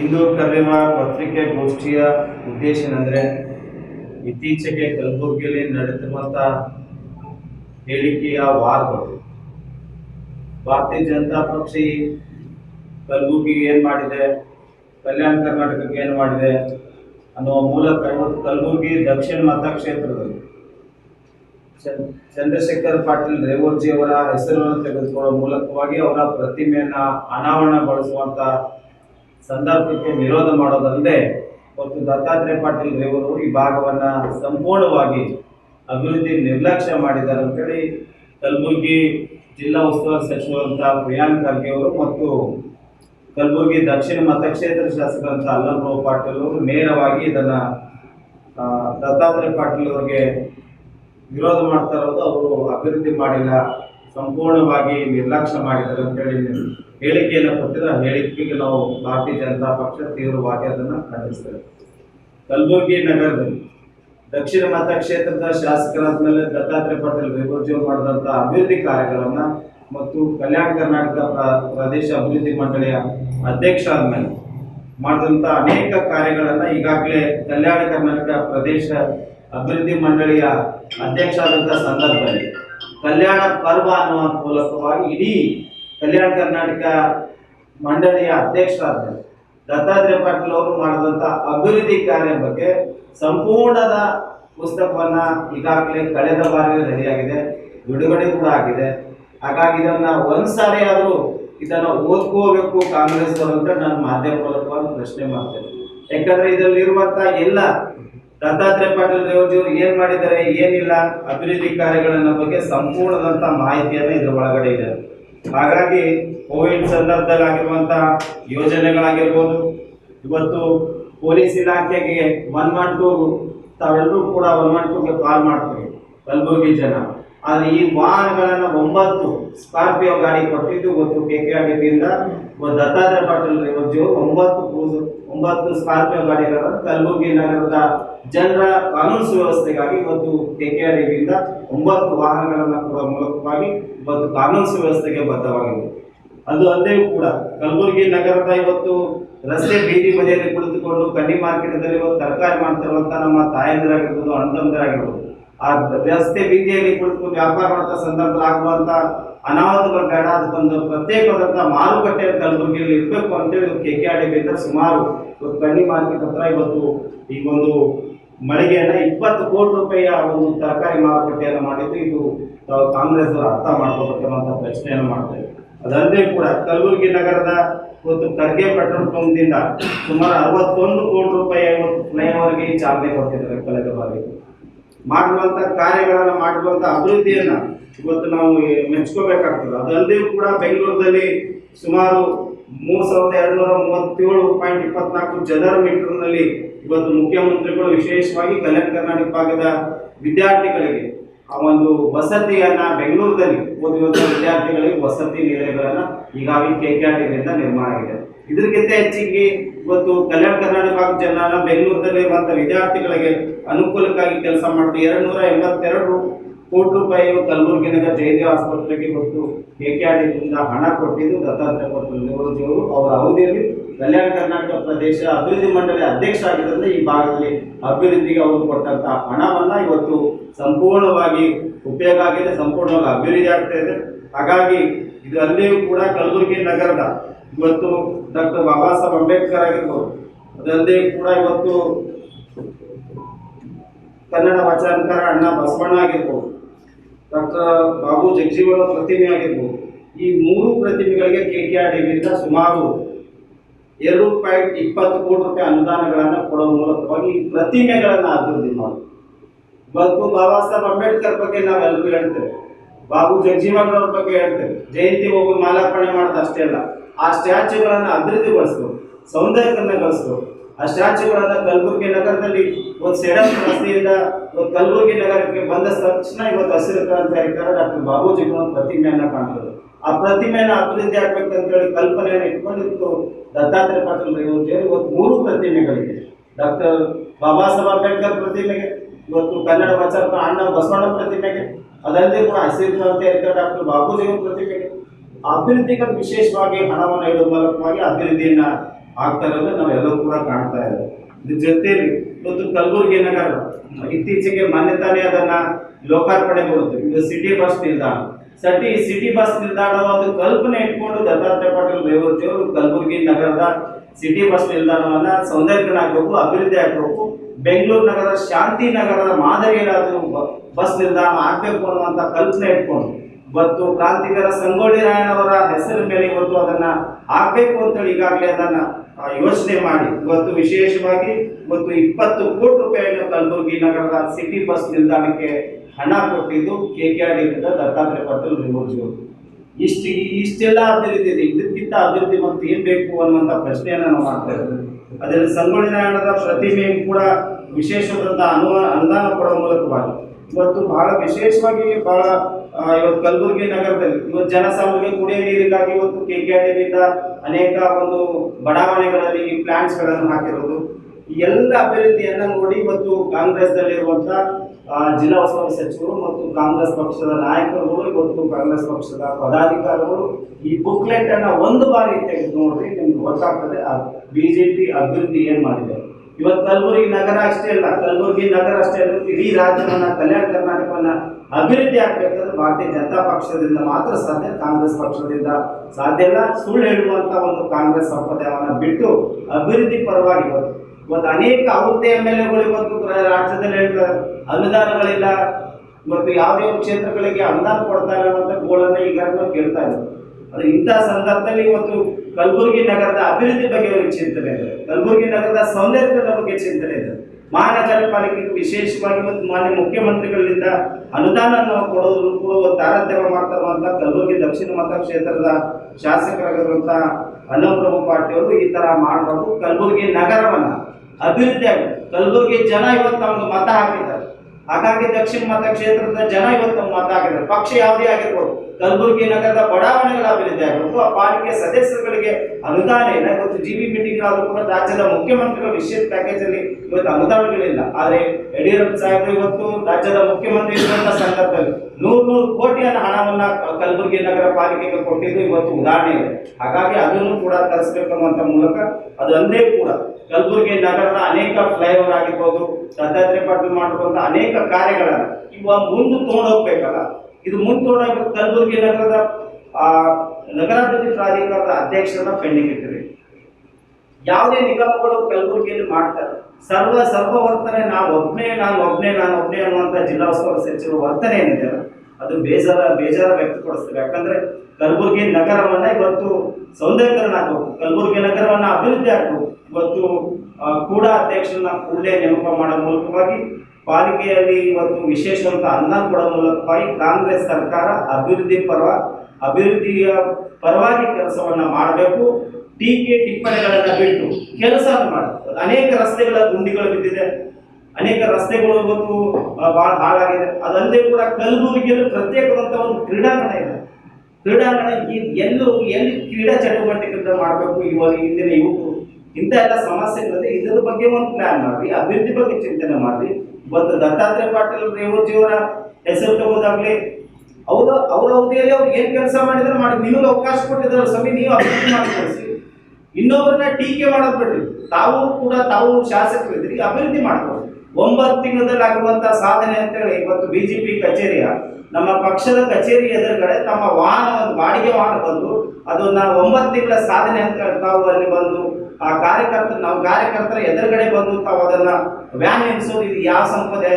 ಇಂದು ಪತ್ರಿಕೆ ಗೋಷ್ಠಿಯ ಉದ್ದೇಶ ಏನಂದ್ರೆ, ಇತ್ತೀಚೆಗೆ ಕಲಬುರಗಿಯಲ್ಲಿ ನಡೆದಿರುವಂತ ಹೇಳಿಕೆಯ ವಾರಗಳು ಭಾರತೀಯ ಜನತಾ ಪಕ್ಷ ಕಲಬುರಗಿಗೆ ಏನು ಮಾಡಿದೆ, ಕಲ್ಯಾಣ ಕರ್ನಾಟಕಕ್ಕೆ ಏನ್ ಮಾಡಿದೆ ಅನ್ನುವ ಮೂಲಕ ಇವತ್ತು ಕಲಬುರಗಿ ದಕ್ಷಿಣ ಮತಕ್ಷೇತ್ರದಲ್ಲಿ ಚಂದ್- ಚಂದ್ರಶೇಖರ್ ಪಾಟೀಲ್ ರೇವೋರ್ಜಿ ಅವರ ಹೆಸರನ್ನು ತೆಗೆದುಕೊಳ್ಳುವ ಮೂಲಕವಾಗಿ ಅವರ ಪ್ರತಿಮೆಯನ್ನ ಅನಾವರಣಗೊಳಿಸುವಂತ ಸಂದರ್ಭಕ್ಕೆ ವಿರೋಧ ಮಾಡೋದಲ್ಲದೆ ಮತ್ತು ದತ್ತಾತ್ರೇಯ ಪಾಟೀಲ್ ರೇವರು ಈ ಭಾಗವನ್ನ ಸಂಪೂರ್ಣವಾಗಿ ಅಭಿವೃದ್ಧಿ ನಿರ್ಲಕ್ಷ್ಯ ಮಾಡಿದ್ದಾರೆ ಅಂತೇಳಿ ಕಲಬುರಗಿ ಜಿಲ್ಲಾ ಉಸ್ತುವಾರಿ ಸಚಿವರಂತ ಪ್ರಿಯಾಂಕ್ ಖರ್ಗೆ ಅವರು ಮತ್ತು ಕಲಬುರಗಿ ದಕ್ಷಿಣ ಮತಕ್ಷೇತ್ರ ಶಾಸಕರಂತ ಅಲ್ಲಮರಾವ್ ಪಾಟೀಲ್ ಅವರು ನೇರವಾಗಿ ಇದನ್ನು ದತ್ತಾತ್ರೇಯ ಪಾಟೀಲ್ ಅವರಿಗೆ ವಿರೋಧ ಮಾಡ್ತಾ ಇರೋದು ಅವರು ಅಭಿವೃದ್ಧಿ ಮಾಡಿಲ್ಲ. ಸಂಪೂರ್ಣವಾಗಿ ನಿರ್ಲಕ್ಷ್ಯ ಮಾಡಿದ್ದಾರೆ ಅಂತೇಳಿ ಹೇಳಿಕೆಯನ್ನು ಕೊಟ್ಟಿದ್ರೆ ಆ ಹೇಳಿಕೆಗೆ ನಾವು ಭಾರತೀಯ ಜನತಾ ಪಕ್ಷ ತೀವ್ರವಾಗಿ ಅದನ್ನು ಖಂಡಿಸ್ತೇವೆ ಕಲಬುರಗಿ ನಗರದಲ್ಲಿ ದಕ್ಷಿಣ ಮತಕ್ಷೇತ್ರದ ಶಾಸಕರಾದ ಮೇಲೆ ದತ್ತಾತ್ರೇಯ ಪಟೇಲ್ ಮಾಡಿದಂತಹ ಮಾಡಿದಂಥ ಅಭಿವೃದ್ಧಿ ಕಾರ್ಯಗಳನ್ನು ಮತ್ತು ಕಲ್ಯಾಣ ಕರ್ನಾಟಕ ಪ್ರ- ಪ್ರದೇಶ ಅಭಿವೃದ್ಧಿ ಮಂಡಳಿಯ ಅಧ್ಯಕ್ಷ ಆದ್ಮೇಲೆ ಮಾಡಿದಂಥ ಅನೇಕ ಕಾರ್ಯಗಳನ್ನು ಈಗಾಗಲೇ ಕಲ್ಯಾಣ ಕರ್ನಾಟಕ ಪ್ರದೇಶ ಅಭಿವೃದ್ಧಿ ಮಂಡಳಿಯ ಅಧ್ಯಕ್ಷ ಆದಂಥ ಸಂದರ್ಭದಲ್ಲಿ ಕಲ್ಯಾಣ ಪರ್ವ ಅನ್ನುವ ಮೂಲಕವಾಗಿ ಇಡೀ ಕಲ್ಯಾಣ ಕರ್ನಾಟಕ ಮಂಡಳಿಯ ಅಧ್ಯಕ್ಷರಾದ ದತ್ತಾತ್ರೇಯ ಪಾಟೀಲ್ ಅವರು ಮಾಡಿದಂಥ ಅಭಿವೃದ್ಧಿ ಕಾರ್ಯ ಬಗ್ಗೆ ಸಂಪೂರ್ಣದ ಪುಸ್ತಕವನ್ನ ಈಗಾಗಲೇ ಕಳೆದ ಬಾರಿ ರೆಡಿಯಾಗಿದೆ, ಬಿಡುಗಡೆ ಕೂಡ ಆಗಿದೆ. ಹಾಗಾಗಿ ಇದನ್ನ ಒಂದ್ಸಾರಿ ಆದರೂ ಇದನ್ನ ಓದ್ಕೋಬೇಕು ಕಾಂಗ್ರೆಸ್ ಅಂತ ನಾನು ಮಾಧ್ಯಮ ಮೂಲಕವಾಗಿ ಪ್ರಶ್ನೆ ಮಾಡ್ತೇನೆ. ಯಾಕಂದ್ರೆ ಇದರಲ್ಲಿರುವಂತ ಎಲ್ಲ ದತ್ತಾತ್ರೇಯ ಪಾಟೀಲ್ ಅವರು ಏನ್ ಮಾಡಿದ್ದಾರೆ, ಏನಿಲ್ಲ, ಅಭಿವೃದ್ಧಿ ಕಾರ್ಯಗಳನ್ನ ಬಗ್ಗೆ ಸಂಪೂರ್ಣದಂತ ಮಾಹಿತಿಯನ್ನ ಇದ್ರ ಒಳಗಡೆ ಇದೆ. ಹಾಗಾಗಿ ಕೋವಿಡ್ ಸಂದರ್ಭದಲ್ಲಿ ಆಗಿರುವಂತಹ ಯೋಜನೆಗಳಾಗಿರ್ಬೋದು, ಇವತ್ತು ಪೊಲೀಸ್ ಇಲಾಖೆಗೆ ಒನ್ ಒನ್ ಟೂ ತಾವೆಲ್ಲರೂ ಕೂಡ ಒನ್ ಒನ್ ಟೂಗೆ ಕಾಲ್ ಮಾಡ್ತೀವಿ, ಕಲಬುರಗಿ ಜನ. ಆದ್ರೆ ಈ ವಾಹನಗಳನ್ನ ಒಂಬತ್ತು ಸ್ಕಾರ್ಪಿಯೋ ಗಾಡಿ ಕೊಟ್ಟಿದ್ದು ಇವತ್ತು ಕೆ ಕೆ ಆರ್ಡಿಯಿಂದ ದತ್ತಾತ್ರೇಯ ಪಾಟೀಲ್ ಒಂಬತ್ತು ಒಂಬತ್ತು ಸ್ಕಾರ್ಪಿಯೋ ಗಾಡಿಗಳನ್ನು ಕಲಬುರಗಿ ನಗರದ ಜನರ ಕಾನೂನು ಸುವ್ಯವಸ್ಥೆಗಾಗಿ ಇವತ್ತು ಕೆ ಕೆ ಆರ್ ಇಂದ ಒಂಬತ್ತು ವಾಹನಗಳನ್ನು ಕೊಡುವ ಮೂಲಕವಾಗಿ ಇವತ್ತು ಕಾನೂನು ಸುವ್ಯವಸ್ಥೆಗೆ ಬದ್ಧವಾಗಿದೆ ಅದು ಅಲ್ಲದೆ ಕೂಡ ಕಲಬುರಗಿ ನಗರದ ಇವತ್ತು ರಸ್ತೆ ಬೀದಿ ಬದಿಯಲ್ಲಿ ಕುಳಿತುಕೊಂಡು ಕಡ್ಡಿ ಮಾರ್ಕೆಟ್ದಲ್ಲಿ ಇವತ್ತು ತರಕಾರಿ ಮಾಡ್ತಿರುವಂತಹ ನಮ್ಮ ತಾಯಂದಿರಾಗಿರ್ಬೋದು ಅಣ್ಣಂದಿರಾಗಿರ್ಬೋದು ಆ ರಸ್ತೆ ಬೀದಿಯಲ್ಲಿ ಕುಳಿತುಕೊಂಡು ವ್ಯಾಪಾರ ಮಾಡ್ತಾ ಸಂದರ್ಭದಲ್ಲಿ ಆಗುವಂತಹ ಅನಾಹುತಗಳು ಬೇಡ, ಅದಕ್ಕೊಂದು ಪ್ರತ್ಯೇಕವಾದಂಥ ಮಾರುಕಟ್ಟೆ ಕಲಬುರಗಿಯಲ್ಲಿ ಇರಬೇಕು ಅಂತೇಳಿ ಕೆ ಕೆ ಆರ್ ಸುಮಾರು ಇವತ್ತು ಮಾರ್ಕೆಟ್ ಹತ್ರ, ಇವತ್ತು ಈ ಒಂದು ಮಳಿಗೆಯನ್ನ ಇಪ್ಪತ್ತು ಕೋಟಿ ರೂಪಾಯಿಯ ಒಂದು ತರಕಾರಿ ಮಾರುಕಟ್ಟೆಯನ್ನು ಮಾಡಿದ್ದು, ಇದು ಕಾಂಗ್ರೆಸ್ ಅವರು ಅರ್ಥ ಮಾಡ್ಕೋಬೇಕನ್ನುವಂತ ಪ್ರಶ್ನೆಯನ್ನು ಮಾಡ್ತೇವೆ ಅದಲ್ಲದೆ ಕೂಡ ಕಲಬುರಗಿ ನಗರದ ಇವತ್ತು ಖರ್ಗೆ ಪೆಟ್ರೋಲ್ ಪಂಪ್ದಿಂದ ಸುಮಾರು ಅರವತ್ತೊಂದು ಕೋಟಿ ರೂಪಾಯಿ ಇವತ್ತು ಫ್ಲೈಓವರ್ಗೆ ಚಾಲನೆ ಕೊಟ್ಟಿದ್ದಾರೆ ಕಳೆದ ಬಾರಿ. ಕಾರ್ಯಗಳನ್ನ ಮಾಡಿರುವಂತ ಅಭಿವೃದ್ಧಿಯನ್ನ ಇವತ್ತು ನಾವು ಮೆಚ್ಕೋಬೇಕಾಗ್ತದೆ. ಅದಲ್ಲದೆ ಕೂಡ ಬೆಂಗಳೂರಿನಲ್ಲಿ ಸುಮಾರು ಮೂರ್ ಸಾವಿರದ ಎರಡುನೂರ ಮೂವತ್ತೇಳು ಪಾಯಿಂಟ್ ಇಪ್ಪತ್ನಾಲ್ಕು ಚದರ ಮೀಟರ್ನಲ್ಲಿ ಇವತ್ತು ಮುಖ್ಯಮಂತ್ರಿಗಳು ವಿಶೇಷವಾಗಿ ಕಲ್ಯಾಣ ಕರ್ನಾಟಕ ಭಾಗದ ವಿದ್ಯಾರ್ಥಿಗಳಿಗೆ ಆ ಒಂದು ವಸತಿಯನ್ನ ಬೆಂಗಳೂರಿನಲ್ಲಿ ಓದಿರುವಂತಹ ವಿದ್ಯಾರ್ಥಿಗಳಿಗೆ ವಸತಿ ನಿಲಯಗಳನ್ನ ಈಗಾಗಲೇ ಕೆಕೆಆರ್ಟಿನಿಂದ ನಿರ್ಮಾಣ ಆಗಿದೆ. ಇದಕ್ಕಿಂತ ಹೆಚ್ಚಿಗೆ ಇವತ್ತು ಕಲ್ಯಾಣ ಕರ್ನಾಟಕ ಭಾಗದ ಜನ ಬೆಂಗಳೂರಿನಲ್ಲಿ ಇರುವಂತ ವಿದ್ಯಾರ್ಥಿಗಳಿಗೆ ಅನುಕೂಲಕ್ಕಾಗಿ ಕೆಲಸ ಮಾಡಿದ್ದು ಎರಡು ನೂರ ಎಂಬತ್ತೆರಡು ಕೋಟಿ ರೂಪಾಯಿ ಕಲಬುರಗಿ ನಗರ ಜಯದೇವ ಆಸ್ಪತ್ರೆಗೆ ಕೊಟ್ಟು ಕೆಕೆಆರ್ಟಿನಿಂದ ಹಣ ಕೊಟ್ಟಿದ್ದು ದತ್ತಾತ್ರೇಯ ಅವರು ಅವರ ಅವಧಿಯಲ್ಲಿ ಕಲ್ಯಾಣ ಕರ್ನಾಟಕ ಪ್ರದೇಶ ಅಭಿವೃದ್ಧಿ ಮಂಡಳಿ ಅಧ್ಯಕ್ಷ ಆಗಿದ್ದರಿಂದ ಈ ಭಾಗದಲ್ಲಿ ಅಭಿವೃದ್ಧಿಗೆ ಅವರು ಕೊಟ್ಟಂತಹ ಹಣವನ್ನ ಇವತ್ತು ಸಂಪೂರ್ಣವಾಗಿ ಉಪಯೋಗ ಆಗಿದೆ, ಸಂಪೂರ್ಣವಾಗಿ ಅಭಿವೃದ್ಧಿ ಆಗ್ತಾ ಇದೆ. ಹಾಗಾಗಿ ಇದು ಅಲ್ಲಿಯೂ ಕೂಡ ಕಲಬುರಗಿ ನಗರದ ಇವತ್ತು ಡಾಕ್ಟರ್ ಬಾಬಾ ಸಾಹೇಬ್ ಅಂಬೇಡ್ಕರ್ ಆಗಿರ್ಬೋದು ಅದಲ್ಲದೆ ಕೂಡ ಇವತ್ತು ಕನ್ನಡ ವಚನಕಾರ ಅಣ್ಣ ಬಸವಣ್ಣ ಆಗಿರ್ಬೋದು ಡಾಕ್ಟರ್ ಬಾಬು ಜಗಜೀವನ ಪ್ರತಿಮೆ ಆಗಿರ್ಬೋದು. ಈ ಮೂರು ಪ್ರತಿಮೆಗಳಿಗೆ ಕೆ ಕೆ ಆರ್ ಡಿಯಿಂದ ಸುಮಾರು ಎರಡು ಪಾಯಿಂಟ್ ಇಪ್ಪತ್ತು ಕೋಟಿ ರೂಪಾಯಿ ಅನುದಾನಗಳನ್ನು ಕೊಡೋ ಮೂಲಕವಾಗಿ ಈ ಪ್ರತಿಮೆಗಳನ್ನು ಅಭಿವೃದ್ಧಿ ಮಾಡಿ ಮತ್ತು ಬಾಬಾ ಸಾಹೇಬ್ ಅಂಬೇಡ್ಕರ್ ಬಗ್ಗೆ ನಾವೆಲ್ಲರೂ ಹೇಳ್ತೇವೆ. ಬಾಬು ಜಗಜೀವನ್ ಅವ್ರ ಬಗ್ಗೆ ಹೇಳ್ತೇವೆ. ಜಯಂತಿ ಹೋಗಿ ಮಾಲಾರ್ಪಣೆ ಮಾಡೋದು ಅಷ್ಟೇ ಅಲ್ಲ, ಆ ಸ್ಟ್ಯಾಚ್ಯೂಗಳನ್ನು ಅಭಿವೃದ್ಧಿಗೊಳಿಸ್ಬೇಕು ಸೌಂದರ್ಯಕರಣಗೊಳಿಸ್ಬೇಕು ಸ್ಟ್ಯಾಚ್ಯೂಗಳನ್ನ ಕಲಬುರಗಿ ನಗರದಲ್ಲಿ ಒಂದು ಸೆಡಮ್ ರಸ್ತೆಯಿಂದ ಒಂದು ಕಲಬುರಗಿ ನಗರಕ್ಕೆ ಬಂದ ತಕ್ಷಣ ಇವತ್ತು ಹಸಿರು ಕ್ರಾಂತಿಕಾರಿಕಾರ ಡಾಕ್ಟರ್ ಬಾಬು ಒಂದು ಪ್ರತಿಮೆಯನ್ನ ಕಾಣ್ತದೆ ಆ ಪ್ರತಿಮೆಯನ್ನು ಅಭಿವೃದ್ಧಿ ಆಗ್ಬೇಕಂತ ಹೇಳಿ ಕಲ್ಪನೆಯನ್ನು ಇಟ್ಕೊಂಡಿತ್ತು ದತ್ತಾತ್ರೇಯ ಪಾಟೀಲ್ ಇವತ್ತು ಮೂರು ಪ್ರತಿಮೆಗಳಿವೆ. ಡಾಕ್ಟರ್ ಬಾಬಾ ಸಾಹೇಬ್ ಅಂಬೇಡ್ಕರ್ ಪ್ರತಿಮೆಗೆ, ಇವತ್ತು ಕನ್ನಡ ವಚನ ಅಣ್ಣ ಬಸವಣ್ಣ ಪ್ರತಿಮೆಗೆ, ಅದಲ್ಲದೆ ಕೂಡ ಹಸಿರು ಕ್ರಾಂತಿಕಾರಿಕ ಡಾಕ್ಟರ್ ಬಾಬೂಜಿ ಪ್ರತಿಮೆಗೆ. ಅಭಿವೃದ್ಧಿಗೆ ವಿಶೇಷವಾಗಿ ಹಣವನ್ನು ಇಡುವ ಮೂಲಕವಾಗಿ ಅಭಿವೃದ್ಧಿಯನ್ನ ಆಗ್ತಾ ಇರೋದು ನಾವೆಲ್ಲರೂ ಕೂಡ ಕಾಣ್ತಾ ಇದೆ ಇದ್ರ ಜೊತೆಯಲ್ಲಿ ಇವತ್ತು ಕಲಬುರಗಿ ನಗರ, ಇತ್ತೀಚೆಗೆ ಮೊನ್ನೆ ತಾನೇ ಅದನ್ನ ಲೋಕಾರ್ಪಣೆಗೊಳ್ಳುತ್ತೆ ಇದು ಸಿಟಿ ಬಸ್ ನಿಲ್ದಾಣ. ಸಟಿ ಸಿಟಿ ಬಸ್ ನಿಲ್ದಾಣದ ಒಂದು ಕಲ್ಪನೆ ಇಟ್ಕೊಂಡು ದತ್ತಾತ್ರೇಯ ಪಾಟೀಲ್ ಕಲಬುರಗಿ ನಗರದ ಸಿಟಿ ಬಸ್ ನಿಲ್ದಾಣವನ್ನ ಸೌಂದರ್ಯೀಕರಣ ಆಗಬೇಕು ಅಭಿವೃದ್ಧಿ ಆಗಬೇಕು, ಬೆಂಗಳೂರು ನಗರದ ಶಾಂತಿ ನಗರದ ಮಾದರಿಯಲ್ಲಾದರೂ ಬಸ್ ನಿಲ್ದಾಣ ಆಗಬೇಕು ಅನ್ನುವಂಥ ಕಲ್ಪನೆ ಇಟ್ಕೊಂಡು, ಇವತ್ತು ಕ್ರಾಂತಿಕರ ಸಂಗೊಳ್ಳಿ ರಾಯಣ್ಣವರ ಹೆಸರಿನ ಮೇಲೆ ಇವತ್ತು ಅದನ್ನ ಆಗ್ಬೇಕು ಅಂತೇಳಿ ಈಗಾಗಲೇ ಅದನ್ನ ಯೋಚನೆ ಮಾಡಿ. ಇವತ್ತು ವಿಶೇಷವಾಗಿ ಇವತ್ತು ಇಪ್ಪತ್ತು ಕೋಟಿ ರೂಪಾಯಿಯನ್ನು ಕಲಬುರಗಿ ನಗರದ ಸಿಟಿ ಬಸ್ ನಿಲ್ದಾಣಕ್ಕೆ ಹಣ ಕೊಟ್ಟಿದ್ದು K K R D Dattatreya Patel ಅವರು ಇಷ್ಟು ಇಷ್ಟೆಲ್ಲ ಅಭಿವೃದ್ಧಿ ಇದೆ. ಇದಕ್ಕಿಂತ ಅಭಿವೃದ್ಧಿ ಮತ್ತು ಏನ್ ಬೇಕು ಅನ್ನುವಂಥ ಪ್ರಶ್ನೆಯನ್ನು ನಾವು ಮಾಡ್ತಾ ಇದ್ದೇವೆ. ಅದರಲ್ಲಿ ಸಂಗೊಳ್ಳಿ ಪ್ರತಿಮೆಗೆ ಕೂಡ ವಿಶೇಷವಾದಂತಹ ಅನುಮಾನ ಅನುದಾನ ಕೊಡುವ ಮೂಲಕವಾಗಿ. ಇವತ್ತು ಬಹಳ ವಿಶೇಷವಾಗಿ ಬಹಳ ಇವತ್ತು ಕಲಬುರಗಿ ನಗರದಲ್ಲಿ ಇವತ್ತು ಜನಸಾಮಾನ್ಯ ಕುಡಿಯುವ ನೀರಿಗಾಗಿ ಇವತ್ತು ಕೆ ಕೆ ಅನೇಕ ಒಂದು ಬಡಾವಣೆಗಳಲ್ಲಿ ಈ ಪ್ಲಾಂಟ್ಸ್ಗಳನ್ನು ಹಾಕಿರೋದು. ಎಲ್ಲ ಅಭಿವೃದ್ಧಿಯನ್ನ ನೋಡಿ ಇವತ್ತು ಕಾಂಗ್ರೆಸ್ ದಲ್ಲಿರುವಂತಹ ಜಿಲ್ಲಾ ಉಸ್ತುವಾರಿ ಸಚಿವರು ಮತ್ತು ಕಾಂಗ್ರೆಸ್ ಪಕ್ಷದ ನಾಯಕರುಗಳು, ಇವತ್ತು ಕಾಂಗ್ರೆಸ್ ಪಕ್ಷದ ಪದಾಧಿಕಾರಿಗಳು ಈ ಬುಕ್ಲೆಟ್ ಅನ್ನ ಒಂದು ಬಾರಿ ತೆಗೆದು ನೋಡ್ರಿ ನಿಮ್ಗೆ ಗೊತ್ತಾಗ್ತದೆ ಬಿಜೆಪಿ ಅಭಿವೃದ್ಧಿ ಏನ್ ಮಾಡಿದೆ. ಇವತ್ತು ಕಲಬುರಗಿ ನಗರ ಅಷ್ಟೇ ಅಲ್ಲ, ಕಲಬುರಗಿ ನಗರ ಅಷ್ಟೇ ಅಲ್ಲ, ಇಡೀ ರಾಜ್ಯವನ್ನ, ಕಲ್ಯಾಣ ಕರ್ನಾಟಕವನ್ನ ಅಭಿವೃದ್ಧಿ ಆಗ್ಬೇಕಾದ್ರೆ ಭಾರತೀಯ ಜನತಾ ಪಕ್ಷದಿಂದ ಮಾತ್ರ ಸಾಧ್ಯ, ಕಾಂಗ್ರೆಸ್ ಪಕ್ಷದಿಂದ ಸಾಧ್ಯ ಇಲ್ಲ. ಸುಳ್ಳು ಹೇಳುವಂತ ಒಂದು ಕಾಂಗ್ರೆಸ್ ಸಂಪ್ರದಾಯವನ್ನ ಬಿಟ್ಟು ಅಭಿವೃದ್ಧಿ ಪರವಾಗಿ ಇವತ್ತು ಅನೇಕ ಅವ್ರದ್ದೇ ಎಂ ಎಲ್ ಎಗಳು ಇವತ್ತು ರಾಜ್ಯದಲ್ಲಿ ಹೇಳ್ತಾರೆ ಅನುದಾನಗಳಿಲ್ಲ. ಮತ್ತು ಯಾವ್ಯಾವ ಕ್ಷೇತ್ರಗಳಿಗೆ ಅನುದಾನ ಕೊಡ್ತಾ ಇಲ್ಲ ಅಂತ ಗೋಳನ್ನ ನಾವು ಕೇಳ್ತಾ ಇದ್ದಾರೆ ಅದು ಇಂಥ ಸಂದರ್ಭದಲ್ಲಿ ಇವತ್ತು ಕಲಬುರಗಿ ನಗರದ ಅಭಿವೃದ್ಧಿ ಬಗ್ಗೆ ಅವರಿಗೆ ಚಿಂತನೆ ಇದೆ. ಕಲಬುರಗಿ ನಗರದ ಸೌಂದರ್ಯದ ಬಗ್ಗೆ ಚಿಂತನೆ ಇದೆ. ಮಹಾನಗರ ಪಾಲಿಕೆಗೆ ವಿಶೇಷವಾಗಿ ಮತ್ತು ಮಾನ್ಯ ಮುಖ್ಯಮಂತ್ರಿಗಳಿಂದ ಅನುದಾನ ಕೊಡೋದ್ರು ಕೂಡ ತಾರತಮ್ಯ ಮಾಡ್ತಾ ಇರುವಂತ ಕಲಬುರಗಿ ದಕ್ಷಿಣ ಮತಕ್ಷೇತ್ರದ ಶಾಸಕರಾಗಿರುವಂತ ಅನ್ನಪ್ರಭು ಪಾಟೀಲ್ ಈ ತರ ಮಾಡಬಾರ್ದು ಕಲಬುರಗಿ ನಗರವನ್ನ ಅಭಿವೃದ್ಧಿ ಆಗುತ್ತೆ ಕಲಬುರಗಿ ಜನ ಇವತ್ತು ಮತ ಹಾಕಿದ್ದಾರೆ. ಹಾಗಾಗಿ ದಕ್ಷಿಣ ಮತಕ್ಷೇತ್ರದ ಜನ ಇವತ್ತು ಮತ ಹಾಕಿದ್ದಾರೆ. ಪಕ್ಷ ಯಾವುದೇ ಆಗಿರ್ಬೋದು, ಕಲಬುರಗಿ ನಗರದ ಬಡಾವಣೆಗಳ ಅಭಿವೃದ್ಧಿ ಆಗಿರ್ಬೋದು ಆ ಪಾಲಿಕೆ ಸದಸ್ಯರುಗಳಿಗೆ ಅನುದಾನ ಇಲ್ಲ. ಇವತ್ತು ಜಿ ಬಿ ಮೀಟಿಂಗ್ ಆದರೂ ಕೂಡ ರಾಜ್ಯದ ಮುಖ್ಯಮಂತ್ರಿಗಳ ವಿಶೇಷ ಪ್ಯಾಕೇಜ್ ಅಲ್ಲಿ ಇವತ್ತು ಅನುದಾನಗಳಿಲ್ಲ. ಆದ್ರೆ ಯಡಿಯೂರಪ್ಪ ಸಾಹೇಬರು ಇವತ್ತು ರಾಜ್ಯದ ಮುಖ್ಯಮಂತ್ರಿ ಸಂದರ್ಭದಲ್ಲಿ ನೂರು ನೂರು ಕೋಟಿಯ ಹಣವನ್ನ ಕಲಬುರಗಿ ನಗರ ಪಾಲಿಕೆಗೆ ಕೊಟ್ಟಿದ್ದು ಇವತ್ತು ಉದಾಹರಣೆ ಇದೆ. ಹಾಗಾಗಿ ಅದನ್ನು ಕೂಡ ತರಿಸಬೇಕು ಅನ್ನುವಂತ ಮೂಲಕ ಅದು ಕೂಡ ಕಲಬುರಗಿ ನಗರದ ಅನೇಕ ಫ್ಲೈಓವರ್ ಆಗಿರ್ಬೋದು, ದತ್ತಾತ್ರೇಯ ಪಾಟೀಲ್ ಮಾಡಿರುವಂತ ಅನೇಕ ಕಾರ್ಯಗಳನ್ನ ಇವ ಮುಂದೆ ತಗೊಂಡೋಗ್ಬೇಕಲ್ಲ. ಇದು ಮುಂದೆ ತಗೊಂಡೋಗ್ಬೇಕು. ಕಲಬುರಗಿ ನಗರದ ನಗರಾಭಿವೃದ್ಧಿ ಪ್ರಾಧಿಕಾರದ ಅಧ್ಯಕ್ಷರನ್ನ ಪೆಂಡಿಂಗ್ ಇಟ್ಟಿದೆ ಯಾವುದೇ ನಿಗಮಗಳು ಕಲಬುರಗಿಯಲ್ಲಿ ಮಾಡ್ತಾರೆ. ಸರ್ವ ಸರ್ವ ವರ್ತನೆ ನಾವು ಒಬ್ಬನೇ ನಾನು ಒಬ್ಬನೇ ನಾನು ಒಬ್ಬನೇ ಅನ್ನುವಂಥ ಜಿಲ್ಲಾ ಉಸ್ತುವಾರಿ ಸಚಿವರು ವರ್ತನೆ ಏನಿದೆ ಅದು ಬೇಜಾರ ಬೇಜಾರ ವ್ಯಕ್ತಪಡಿಸ್ತೇವೆ ಯಾಕಂದ್ರೆ ಕಲಬುರಗಿ ನಗರವನ್ನ ಇವತ್ತು ಸೌಂದರ್ಯೀಕರಣ ಆಗಬೇಕು. ಕಲಬುರಗಿ ನಗರವನ್ನ ಅಭಿವೃದ್ಧಿ ಆಗಬೇಕು. ಇವತ್ತು ಕೂಡ ಅಧ್ಯಕ್ಷರನ್ನ ಕೂಡಲೇ ನೇಮಕ ಮಾಡೋ ಮೂಲಕವಾಗಿ ಪಾಲಿಕೆಯಲ್ಲಿ ಇವತ್ತು ವಿಶೇಷವಂತ ಅನ್ನ ಕೊಡೋ ಮೂಲಕವಾಗಿ ಕಾಂಗ್ರೆಸ್ ಸರ್ಕಾರ ಅಭಿವೃದ್ಧಿ ಪರ ಅಭಿವೃದ್ಧಿಯ ಪರವಾಗಿ ಕೆಲಸವನ್ನ ಮಾಡಬೇಕು. ಟೀಕೆ ಟಿಪ್ಪಣಿಗಳನ್ನ ಬಿಟ್ಟು ಕೆಲಸ ಮಾಡಬೇಕು. ಅನೇಕ ರಸ್ತೆಗಳ ಗುಂಡಿಗಳು ಬಿದ್ದಿದೆ. ಅನೇಕ ರಸ್ತೆಗಳು ಇವತ್ತು ಬಹಳ ಹಾಳಾಗಿದೆ. ಅದಲ್ಲದೆ ಕೂಡ ಕಲಬುರಗಿಯಲ್ಲಿ ಪ್ರತ್ಯೇಕವಾದಂತಹ ಒಂದು ಕ್ರೀಡಾಂಗಣ ಇದೆ. ಕ್ರೀಡಾಂಗಣ ಎಲ್ಲೂ, ಎಲ್ಲಿ ಕ್ರೀಡಾ ಚಟುವಟಿಕೆಗಳನ್ನ ಮಾಡಬೇಕು, ಇವಾಗ ಇಂದಿನ ಯುವಕರು, ಇಂಥ ಎಲ್ಲ ಸಮಸ್ಯೆಗಳಿದೆ. ಇದರ ಬಗ್ಗೆ ಒಂದು ಪ್ಲಾನ್ ಮಾಡಿ, ಅಭಿವೃದ್ಧಿ ಬಗ್ಗೆ ಚಿಂತನೆ ಮಾಡಿ. ಒಂದು ದತ್ತಾತ್ರೇಯ ಪಾಟೀಲ್ ರೇವಜಿಯವರ ಹೆಸರು ತಗೋದಾಗ್ಲಿ ಅವರು, ಅವರ ಅವಧಿಯಲ್ಲಿ ಅವ್ರು ಏನ್ ಕೆಲಸ ಮಾಡಿದ್ರೆ ಮಾಡಿ, ನಿಮಗೆ ಅವಕಾಶ ಕೊಟ್ಟಿದ್ದಾರೆ ಸ್ವಾಮಿ, ನೀವು ಅಭಿವೃದ್ಧಿ ಮಾಡ್ಕೊಳಿಸಿ. ಇನ್ನೊಬ್ಬರನ್ನ ಟೀಕೆ ಮಾಡೋದು ಬಿಡ್ರಿ. ತಾವು ಕೂಡ ತಾವು ಶಾಸಕರಿದ್ರಿ ಅಭಿವೃದ್ಧಿ ಮಾಡ್ಕೊಳ್ಳಿ ಒಂಬತ್ತು ತಿಂಗಳಲ್ಲಿ ಆಗುವಂತಹ ಸಾಧನೆ ಅಂತೇಳಿ ಇವತ್ತು ಬಿಜೆಪಿ ಕಚೇರಿಯ ನಮ್ಮ ಪಕ್ಷದ ಕಚೇರಿ ಎದುರುಗಡೆ ತಮ್ಮ ವಾಹನ ಒಂದು ಬಾಡಿಗೆ ವಾಹನ ಬಂದು ಅದನ್ನ ಒಂಬತ್ತು ತಿಂಗಳ ಸಾಧನೆ ಅಂತ ಹೇಳಿ ತಾವು ಅಲ್ಲಿ ಬಂದು, ಆ ಕಾರ್ಯಕರ್ತರು ನಾವು ಕಾರ್ಯಕರ್ತರ ಎದುರುಗಡೆ ಬಂದು ತಾವು ಅದನ್ನ ವ್ಯಾನ್ ನಿಲ್ಲಿಸೋದು ಇದು ಯಾವ ಸಂಪ್ರದಾಯ